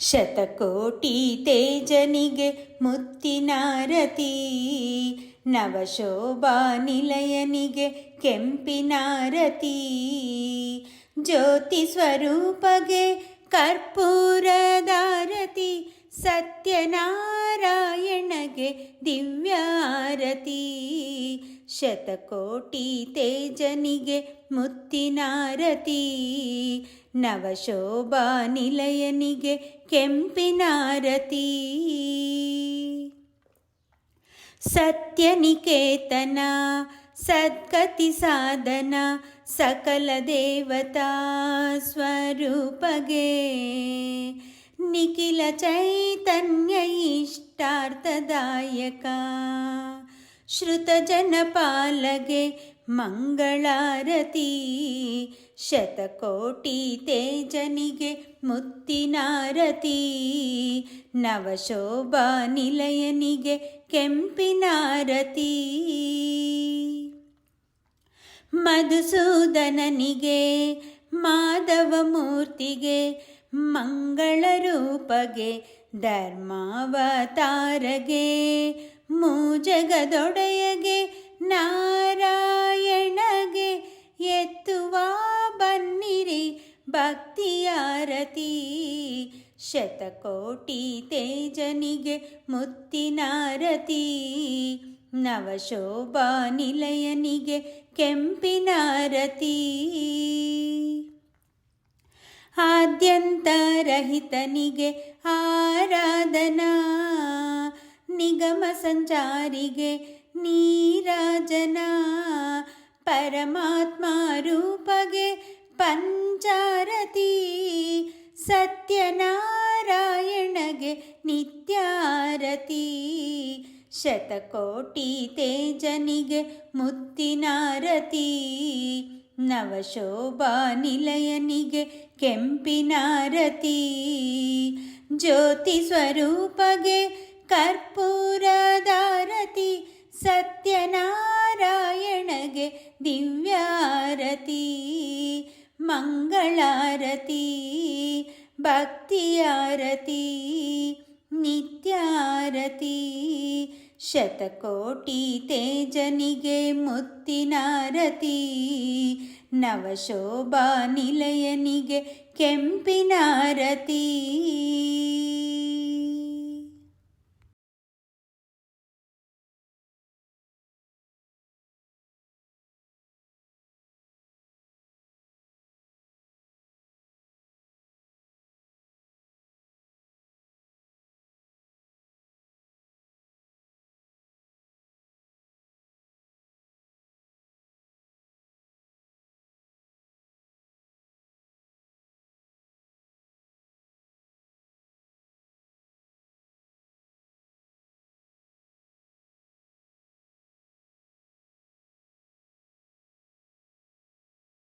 ಶತಕೋಟಿ ತೇಜನಿಗೆ ಮುತ್ತಿನಾರತಿ ನವಶೋಭಾ ನಿಲಯನಿಗೆ ಕೆಂಪಿನಾರತಿ ಜ್ಯೋತಿ ಸ್ವರೂಪಗೆ ಕರ್ಪೂರದಾರತಿ ಸತ್ಯನಾರಾಯಣಗೆ ದಿವ್ಯಾರತಿ. ಶತಕೋಟಿ ತೇಜನಿಗೆ ಮುತ್ತಿನಾರತಿ ನವಶೋಭಾ ನಿಲಯನಿಗೆ ಕೆಂಪಿನಾರತಿ ಸತ್ಯನಿಕೇತನ ಸದ್ಗತಿ ಸಾಧನ ಸಕಲ ದೇವತಾ ಸ್ವರೂಪಗೆ ನಿಖಿಲ ಚೈತನ್ಯ ಇಷ್ಟಾರ್ಥದಾಯಕ ಶ್ರುತ ಜನಪಾಲಗೆ ಮಂಗಳಾರತಿ. ಶತಕೋಟಿ ತೇಜನಿಗೆ ಮುತ್ತಿನಾರತಿ ನವಶೋಭಾ ನಿಲಯನಿಗೆ ಕೆಂಪಿನಾರತಿ ಮಧುಸೂದನನಿಗೆ, ಮಾಧವ ಮೂರ್ತಿಗೆ, ಮಂಗಳ ರೂಪಗೆ, ಧರ್ಮಾವತಾರಗೆ. ಮೂಜಗದೊಡೆಯಗೆ ನಾರಾಯಣಗೆ ಎತ್ತುವ ಬನ್ನಿರಿ ಭಕ್ತಿಯಾರತಿ ಶತಕೋಟಿ ತೇಜನಿಗೆ ಮುತ್ತಿನಾರತಿ ನವಶೋಭಾ ನಿಲಯನಿಗೆ ಕೆಂಪಿನಾರತಿ ಆದ್ಯಂತರಹಿತನಿಗೆ ಆರಾಧನಾ ನಿಗಮ ಸಂಚಾರಿಗೆ ನೀರಾಜನ. ಪರಮಾತ್ಮ ರೂಪಗೆ ಪಂಚಾರತಿ. ಸತ್ಯನಾರಾಯಣಗೆ ನಿತ್ಯಾರತಿ. ಶತಕೋಟಿ ತೇಜನಿಗೆ ಮುತ್ತಿನಾರತಿ. ನವಶೋಭಾ ನಿಲಯನಿಗೆ ಕೆಂಪಿನಾರತಿ. ಜ್ಯೋತಿ ಸ್ವರೂಪಗೆ ಕರ್ಪೂರದಾರತಿ ಸತ್ಯನಾರಾಯಣಗೆ ದಿವ್ಯಾರತಿ ಮಂಗಳಾರತಿ ಭಕ್ತಿಯಾರತಿ ನಿತ್ಯಾರತಿ ಶತಕೋಟಿ ತೇಜನಿಗೆ ಮುತ್ತಿನಾರತಿ ನವಶೋಭಾ ನಿಲಯನಿಗೆ ಕೆಂಪಿನಾರತಿ.